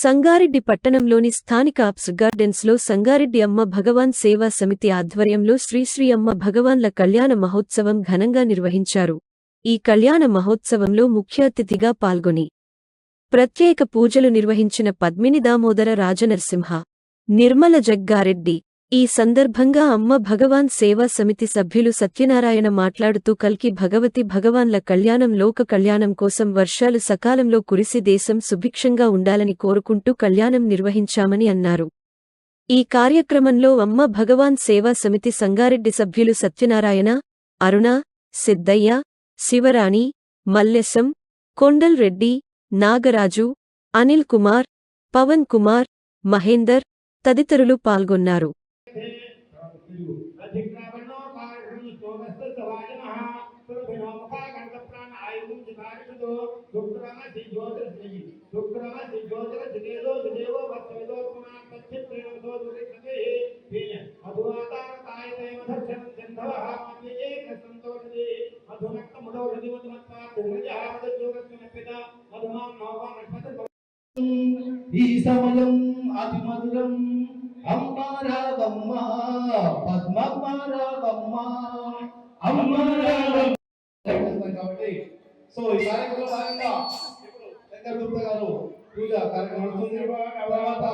సంగారెడ్డి పట్టణంలోని స్థానిక అప్స్ గార్డెన్స్లో సంగారెడ్డి అమ్మ భగవాన్ సేవా సమితి ఆధ్వర్యంలో శ్రీశ్రీ అమ్మ భగవాన్ల కళ్యాణ మహోత్సవం ఘనంగా నిర్వహించారు. ఈ కళ్యాణ మహోత్సవంలో ముఖ్య అతిథిగా పాల్గొని ప్రత్యేక పూజలు నిర్వహించిన పద్మిని దామోదర రాజనరసింహ నిర్మల జగ్గారెడ్డి ఈ సందర్భంగా అమ్మ భగవాన్ సేవా సమితి సభ్యులు సత్యనారాయణ మాట్లాడుతూ కల్కి భగవతి భగవాన్ల కళ్యాణం లోక కళ్యాణం కోసం వర్షాలు సకాలంలో కురిసి దేశం సుభిక్షంగా ఉండాలని కోరుకుంటూ కళ్యాణం నిర్వహించామని అన్నారు. ఈ కార్యక్రమంలో అమ్మ భగవాన్ సేవా సమితి సంగారెడ్డి సభ్యులు సత్యనారాయణ అరుణ సిద్దయ్య శివరాణి మల్లెసం కొండల్ రెడ్డి నాగరాజు అనిల్ కుమార్ పవన్ కుమార్ మహేందర్ తదితరులు పాల్గొన్నారు. ఈ సమయం అతి మధురం. అమ్మారావమ్మ పద్మమ్మారావమ్మ అమ్మారావమ్మ కాబట్టి సో ఈ కార్యక్రమంలో భాగంగా శంకర్ గుప్తా గారు పూజ కార్యక్రమం నడుస్తుంది. తర్వాత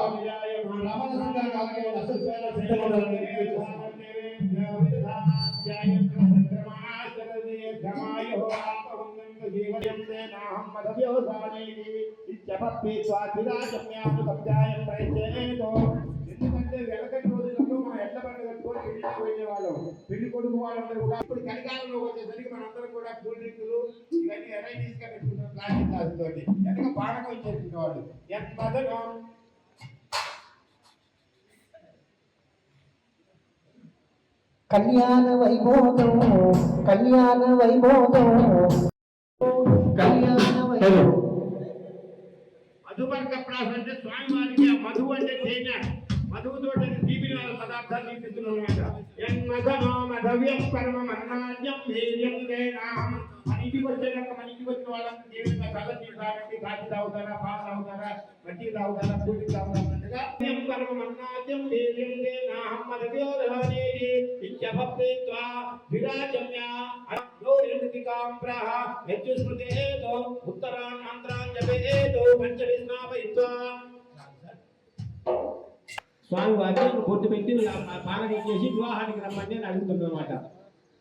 రామానంద గారి కార్యక్రమం అసలు సిద్ధంగా ఉండాలని విజ్ఞప్తి చేస్తున్నాను. ఎందుకంటే కూడా ఇప్పుడు వచ్చేసరికి మనందరం కూడా కూల్ డ్రింకులు ఇవన్నీ వెరైటీస్గా పెట్టుకుంటాం ప్లాస్టిక్ కళ్యాణ వైభోగం కళ్యాణ వైభోగం. కళ్యాణ వైభోగం. మధువర్గ ప్రాసం అంటే స్వామివారికి ఆ మధు అంటే తేనె. మధువుతో తీపిన పదార్థాలు తీపిస్తున్నాం అనమాట వచ్చిన వాళ్ళకి జీవితంగా కళ్ళ నీళ్ళు తాగండి కాఫీ తాగుతారా పాలు తాగుతారా మట్టి తాగుతారా పూటి తాగుతారా ఎం అన్నాద్యం వీర్యం వేణాం విరాజమ్య. యజ్జుస్మృతేతో ఉత్తరాన్ అంతరాన్ జపేతో స్వామి వారిని బొట్టు పెట్టి పాలన చేసి వివాహానికి రమ్మని అని అడుగుతుంది అనమాట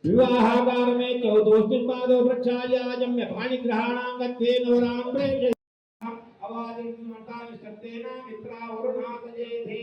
వివాహాకారమే చౌదోష్టిపాదో వృక్షాయాజమ్య పాణిగ్రహాణాంగత్వే నవరాం ప్రేష అవాదిమంతాని శబ్దేన మిత్రావరుణాతజేధే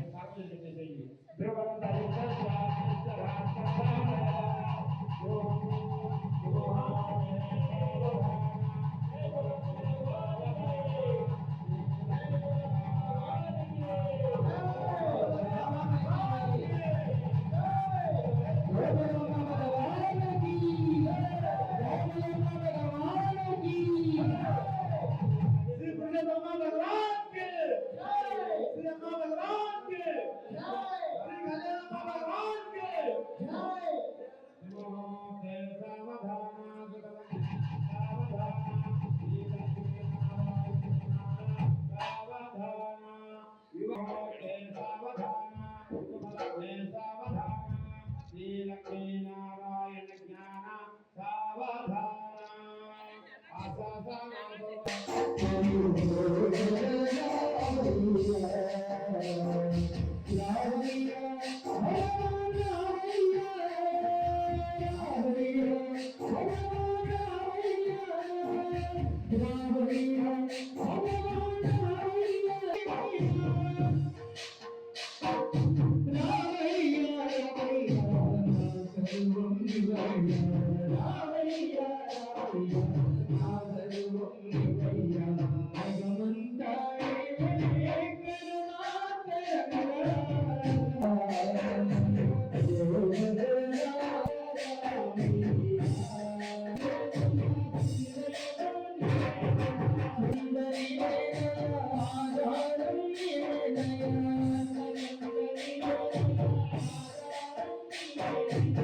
Espíritu.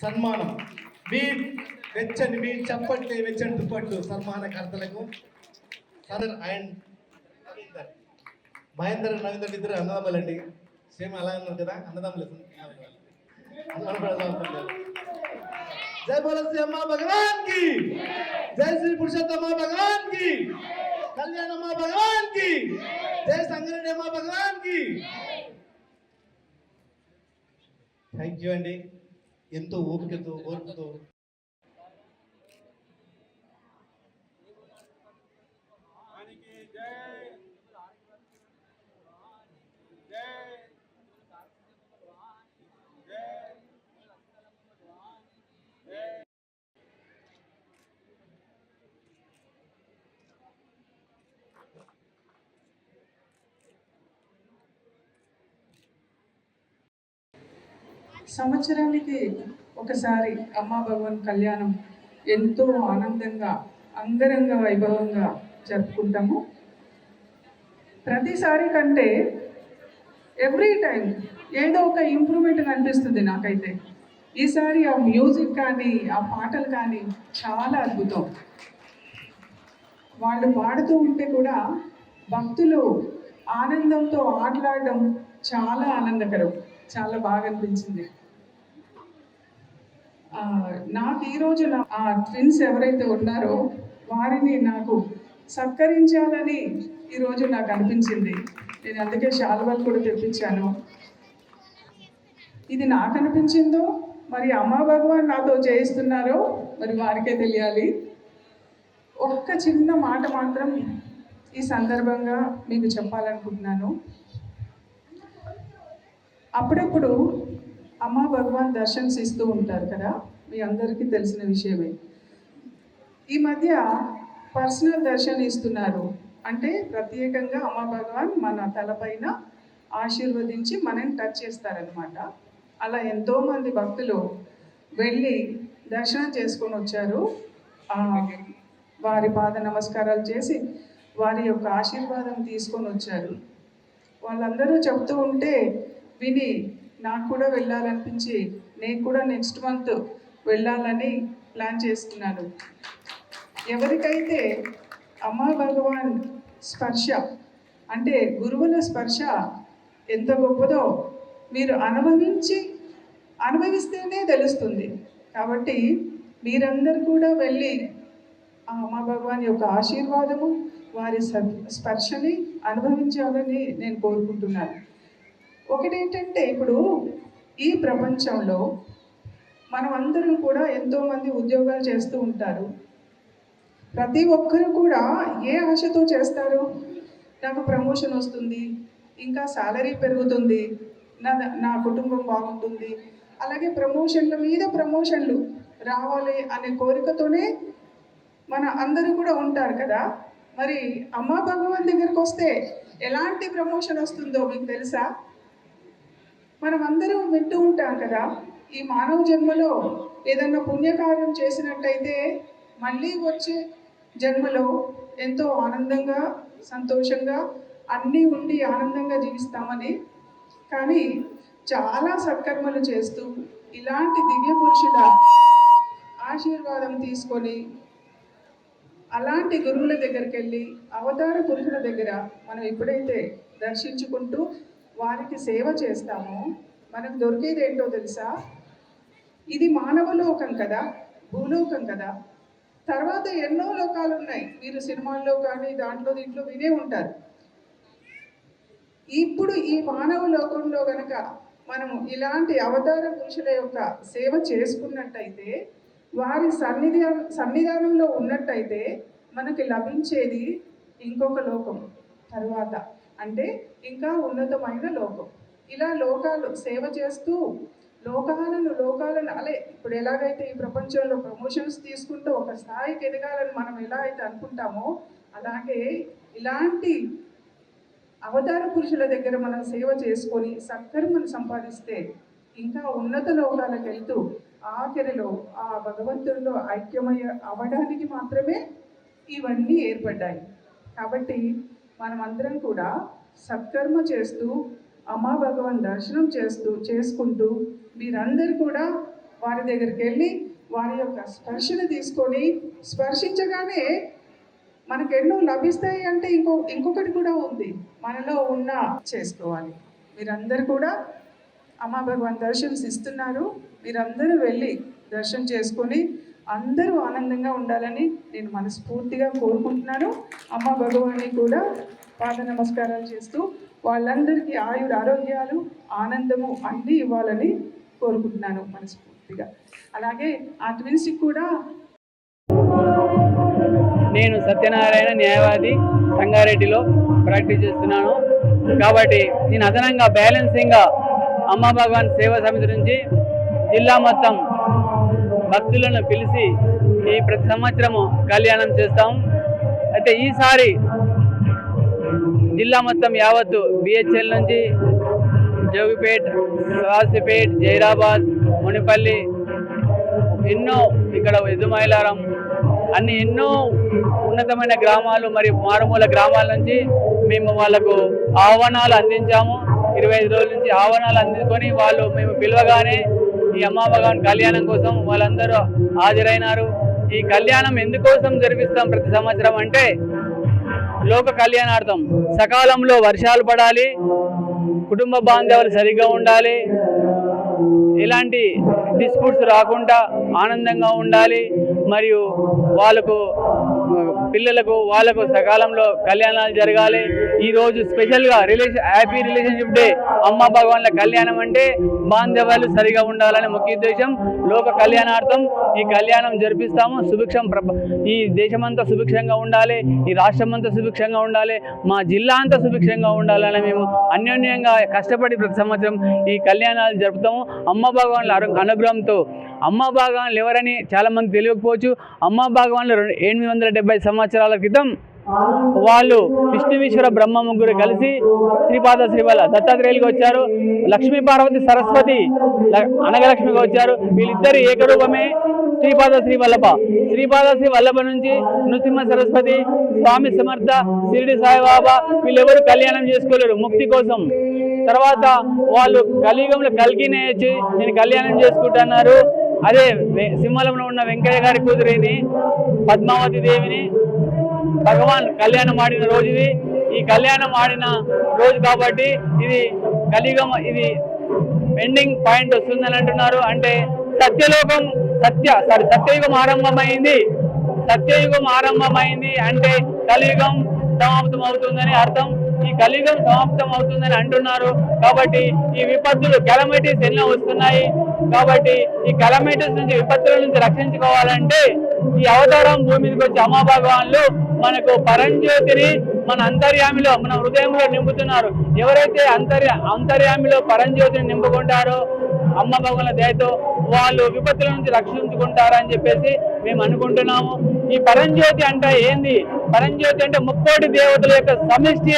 సన్మానం. మీ వెచ్చని మీ చప్పట్లు వెచ్చని దుప్పట్లు సన్మానకర్తలకు సదర్ అండ్ రవీందర్ మహేందర్ రవీందర్ ఇద్దరు అన్నదమ్ములండి సేమ్ అలా అన్నారు కదా అన్నదమ్ములు. జై బోలో శ్రీ అమ్మ భగవాన్కి. జై శ్రీ పురుషోత్తమ భగవాన్కి. కళ్యాణమ్మ భగవాన్కి జై సంగరెడ్డి అమ్మ భగవాన్కి థ్యాంక్ యూ అండి. ఎంతో ఓపికతో ఓర్పుతో సంవత్సరానికి ఒకసారి అమ్మా భగవన్ కళ్యాణం ఎంతో ఆనందంగా అంగరంగ వైభవంగా జరుపుకుంటాము. ప్రతిసారి కంటే ఎవ్రీ టైం ఏదో ఒక ఇంప్రూవ్మెంట్ కనిపిస్తుంది నాకైతే. ఈసారి ఆ మ్యూజిక్ కానీ ఆ పాటలు కానీ చాలా అద్భుతం. వాళ్ళు పాడుతూ ఉంటే కూడా భక్తులు ఆనందంతో ఆటలాడడం చాలా ఆనందకరం చాలా బాగా అనిపించింది. నాకు ఈరోజు నా ఆ ట్విన్స్ ఎవరైతే ఉన్నారో వారిని నాకు సత్కరించాలని ఈరోజు నాకు అనిపించింది. నేను అందుకే శాలువాలు కూడా తెప్పించాను. ఇది నాకు అనిపించిందో మరి అమ్మా భగవాన్ నాతో చేయిస్తున్నారో మరి వారికే తెలియాలి. ఒక్క చిన్న మాట మాత్రం ఈ సందర్భంగా మీకు చెప్పాలనుకుంటున్నాను. అప్పుడప్పుడు అమ్మ భగవాన్ దర్శన్స్ ఇస్తూ ఉంటారు కదా మీ అందరికీ తెలిసిన విషయమే. ఈ మధ్య పర్సనల్ దర్శన్ ఇస్తున్నారు అంటే ప్రత్యేకంగా అమ్మ భగవాన్ మన తలపైన ఆశీర్వదించి మనని టచ్ చేస్తారనమాట అలా ఎంతోమంది భక్తులు వెళ్ళి దర్శనం చేసుకొని వచ్చారు. వారి పాద నమస్కారాలు చేసి వారి యొక్క ఆశీర్వాదం తీసుకొని వచ్చారు. వాళ్ళందరూ చెప్తూ ఉంటే విని నాకు కూడా వెళ్ళాలనిపించి నేను కూడా నెక్స్ట్ మంత్ వెళ్ళాలని ప్లాన్ చేసుకున్నాను ఎవరికైతే అమ్మా భగవాన్ స్పర్శ అంటే గురువుల స్పర్శ ఎంత గొప్పదో మీరు అనుభవించి అనుభవిస్తేనే తెలుస్తుంది. కాబట్టి మీరందరూ కూడా వెళ్ళి ఆ అమ్మా భగవాన్ యొక్క ఆశీర్వాదము వారి స- స్పర్శని అనుభవించాలని నేను కోరుకుంటున్నాను. ఒకటి ఏంటంటే ఇప్పుడు ఈ ప్రపంచంలో మనం అందరం కూడా ఎంతోమంది ఉద్యోగాలు చేస్తూ ఉంటారు. ప్రతి ఒక్కరు కూడా ఏ ఆశతో చేస్తారు? నాకు ప్రమోషన్ వస్తుంది ఇంకా శాలరీ పెరుగుతుంది నా నా కుటుంబం బాగుంటుంది. అలాగే ప్రమోషన్ల మీద ప్రమోషన్లు రావాలి అనే కోరికతోనే మన అందరూ కూడా ఉంటారు కదా. మరి అమ్మా భగవాన్ దగ్గరికి వస్తే ఎలాంటి ప్రమోషన్ వస్తుందో మీకు తెలుసా? మనం అందరం వింటూ ఉంటాం కదా ఈ మానవ జన్మలో ఏదన్నా పుణ్యకార్యం చేసినట్టయితే మళ్ళీ వచ్చే జన్మలో ఎంతో ఆనందంగా సంతోషంగా అన్నీ ఉండి ఆనందంగా జీవిస్తామని. కానీ చాలా సత్కర్మలు చేస్తూ ఇలాంటి దివ్య పురుషుల ఆశీర్వాదం తీసుకొని అలాంటి గురువుల దగ్గరికి వెళ్ళి అవతార పురుషుల దగ్గర మనం ఎప్పుడైతే దర్శించుకుంటూ వారికి సేవ చేస్తామో. మనకు దొరికేది ఏంటో తెలుసా? ఇది మానవ లోకం కదా భూలోకం కదా. తర్వాత ఎన్నో లోకాలు ఉన్నాయి. మీరు సినిమాల్లో కానీ దాంట్లో దీంట్లో వినే ఉంటారు. ఇప్పుడు ఈ మానవ లోకంలో గనక మనము ఇలాంటి అవతార పురుషుల యొక్క సేవ చేసుకున్నట్టయితే వారి సన్నిధి సన్నిధానంలో ఉన్నట్టయితే మనకి లభించేది ఇంకొక లోకం తరువాత. అంటే ఇంకా ఉన్నతమైన లోకం. ఇలా లోకాలు సేవ చేస్తూ లోకాలను లోకాలను అలే ఇప్పుడు ఎలాగైతే ఈ ప్రపంచంలో ప్రమోషన్స్ తీసుకుంటూ ఒక స్థాయికి ఎదగాలని మనం ఎలా అయితే అనుకుంటామో అలాగే ఇలాంటి అవతార పురుషుల దగ్గర మనం సేవ చేసుకొని సత్కర్మను సంపాదిస్తే ఇంకా ఉన్నత లోకాలకు వెళ్తూ ఆఖరిలో ఆ భగవంతుడిలో ఐక్యమయ్య అవడానికి మాత్రమే ఇవన్నీ ఏర్పడ్డాయి. కాబట్టి మనమందరం కూడా సత్కర్మ చేస్తూ అమ్మా భగవాన్ దర్శనం చేస్తూ చేసుకుంటూ మీరందరూ కూడా వారి దగ్గరికి వెళ్ళి వారి యొక్క స్పర్శను తీసుకొని స్పర్శించగానే మనకు ఎన్నో లభిస్తాయి అంటే ఇంకో ఇంకొకటి కూడా ఉంది. మనలో ఉన్న చేసుకోవాలి. మీరందరూ కూడా అమ్మా భగవాన్ దర్శనం ఇస్తున్నారు. మీరందరూ వెళ్ళి దర్శనం చేసుకొని అందరూ ఆనందంగా ఉండాలని నేను మనస్ఫూర్తిగా కోరుకుంటున్నాను. అమ్మ భగవాన్ని కూడా పాద నమస్కారాలు చేస్తూ వాళ్ళందరికీ ఆయుర ఆరోగ్యాలు ఆనందము అన్నీ ఇవ్వాలని కోరుకుంటున్నాను మనస్ఫూర్తిగా. అలాగే ఆ ట్విన్స్కి కూడా నేను సత్యనారాయణ న్యాయవాది సంగారెడ్డిలో ప్రాక్టీస్ చేస్తున్నాను. కాబట్టి నేను అదనంగా బ్యాలెన్సింగ్గా అమ్మ భగవాన్ సేవా సమితి నుంచి జిల్లా మొత్తం భక్తులను పిలిచి ఈ ప్రతి సంవత్సరము కళ్యాణం చేస్తాం. అయితే ఈసారి జిల్లా మొత్తం యావత్తు బిహెచ్ఎల్ నుంచి జోగిపేట్ రాసిపేట్ జైరాబాద్ మునిపల్లి ఎన్నో ఇక్కడ ఎదుమైలారం అన్ని ఎన్నో ఉన్నతమైన గ్రామాలు మరియు మారుమూల గ్రామాల నుంచి మేము వాళ్ళకు ఆహ్వానాలు అందించాము. ఇరవై ఐదు రోజుల నుంచి ఆహ్వానాలు అందించుకొని వాళ్ళు మేము పిలవగానే ఈ అమ్మా భగవాన్ కళ్యాణం కోసం వాళ్ళందరూ హాజరైనారు. ఈ కళ్యాణం ఎందుకోసం జరిపిస్తాం ప్రతి సంవత్సరం అంటే లోక కళ్యాణార్థం. సకాలంలో వర్షాలు పడాలి కుటుంబ బాంధవులు సరిగ్గా ఉండాలి ఇలాంటి డిస్ప్యూట్స్ రాకుండా ఆనందంగా ఉండాలి మరియు వాళ్ళకు పిల్లలకు వాళ్ళకు సకాలంలో కళ్యాణాలు జరగాలి. ఈరోజు స్పెషల్గా రిలేషన్ హ్యాపీ రిలేషన్షిప్ డే. అమ్మ భగవాన్ల కళ్యాణం అంటే బాంధవ్యాలు సరిగా ఉండాలని ముఖ్య ఉద్దేశం. లోక కళ్యాణార్థం ఈ కళ్యాణం జరిపిస్తాము. సుభిక్షం ప్రప ఈ దేశమంతా సుభిక్షంగా ఉండాలి. ఈ రాష్ట్రం అంతా సుభిక్షంగా ఉండాలి. మా జిల్లా అంతా సుభిక్షంగా ఉండాలని మేము అన్యోన్యంగా కష్టపడి ప్రతి సంవత్సరం ఈ కళ్యాణాలు జరుపుతాము. అమ్మ భగవాన్ల అనుగ్రహంతో. అమ్మ భగవాన్లు ఎవరని చాలామంది తెలియకపోవచ్చు. అమ్మ భగవాన్లు రెండు ఎనిమిది వందల డెబ్బై సంవత్సరాల క్రితం వాళ్ళు విష్ణువీశ్వర బ్రహ్మ ముగ్గురు కలిసి శ్రీపాద శ్రీవల దత్తాత్రేయులకు వచ్చారు. లక్ష్మీ పార్వతి సరస్వతి ల- అనగలక్ష్మిగా వచ్చారు. వీళ్ళిద్దరు ఏకరూపమే శ్రీపాద శ్రీ వల్లభ శ్రీపాద శ్రీ వల్లభ నుంచి నృసింహ సరస్వతి స్వామి సమర్థ షిరిడి సాయిబాబా వీళ్ళెవరు కళ్యాణం చేసుకోలేరు ముక్తి కోసం. తర్వాత వాళ్ళు కలియుగంలో కలిగినే వచ్చి నేను కళ్యాణం చేసుకుంటున్నారు. అదే సింహలంలో ఉన్న వెంకయ్య గారి కూతురిని పద్మావతి దేవిని భగవాన్ కళ్యాణం ఆడిన రోజు ఇది ఈ కళ్యాణం ఆడిన రోజు కాబట్టి ఇది కలియుగం ఇది ఎండింగ్ పాయింట్ వస్తుందని అంటున్నారు. అంటే సత్యలోకం సత్య సారీ సత్యయుగం ఆరంభమైంది. సత్యయుగం ఆరంభమైంది అంటే కలియుగం సమాప్తం అవుతుందని అర్థం. ఈ కలియుగం సమాప్తం అవుతుందని అంటున్నారు. కాబట్టి ఈ విపత్తులు కెలమిటీస్ ఎన్నో వస్తున్నాయి. కాబట్టి ఈ కలమేటర్స్ నుంచి విపత్తుల నుంచి రక్షించుకోవాలంటే ఈ అవతారం భూమి మీదకి వచ్చి అమ్మా మనకు పరంజ్యోతిని మన అంతర్యామిలో మన హృదయంలో నింపుతున్నారు. ఎవరైతే అంతర్య అంతర్యామిలో పరంజ్యోతిని నింపుకుంటారో అమ్మ భగవాన్ల దయతో వాళ్ళు విపత్తుల నుంచి రక్షించుకుంటారని చెప్పేసి మేము అనుకుంటున్నాము. ఈ పరంజ్యోతి అంటే ఏంది? పరంజ్యోతి అంటే ముక్కోటి దేవతల యొక్క సమిష్టి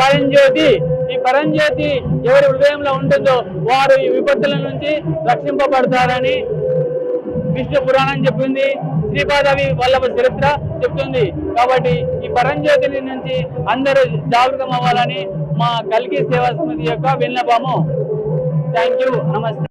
పరంజ్యోతి. ఈ పరంజ్యోతి ఎవరి హృదయంలో ఉంటుందో వారు ఈ విపత్తుల నుంచి రక్షింపబడతారని విష్ణు పురాణం చెప్పింది. శ్రీపాదవి వల్లభ చరిత్ర చెప్తుంది. కాబట్టి ఈ పరంజ్యోతి నుంచి అందరూ జాగృతం అవ్వాలని మా కల్కి సేవా సమితి యొక్క విన్నపము. థ్యాంక్ యూ నమస్తే